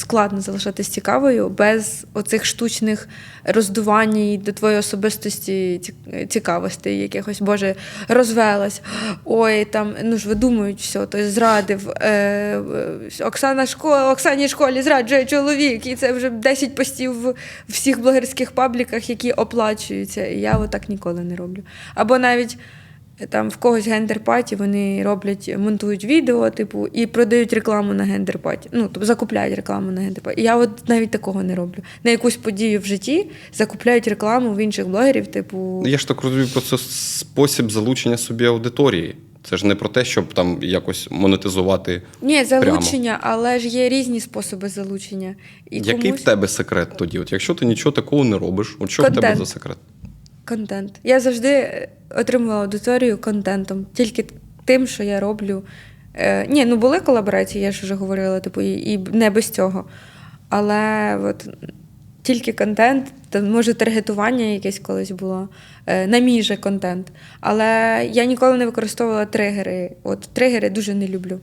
складно залишатись цікавою без оцих штучних роздувань до твоєї особистості цікавостей, якихось, Боже, розвелась. Ой, там, ну ж видумують все, то зрадив. Е, Оксана школа, Оксані школі зраджує чоловік, і це вже 10 постів в всіх блогерських пабліках, які оплачуються. І я отак ніколи не роблю. Або навіть там в когось гендер-паті вони роблять, монтують відео, типу, і продають рекламу на гендер-паті. Ну, тобто закупляють рекламу на гендер-паті. Я от навіть такого не роблю. На якусь подію в житті закупляють рекламу в інших блогерів, типу. Я ж так розумію, про це спосіб залучення собі аудиторії. Це ж не про те, щоб там якось монетизувати. Ні, залучення, але ж є різні способи залучення. І Який комусь в тебе секрет тоді? От якщо ти нічого такого не робиш, от що в тебе за секрет? Контент. Я завжди е, отримувала аудиторію контентом, тільки тим, що я роблю. Е, ні, ну були колаборації, я ж вже говорила, типу, і, і не без цього. Але от тільки контент, там, може, таргетування якесь колись було, е, на мій же контент. Але я ніколи не використовувала тригери. От тригери дуже не люблю.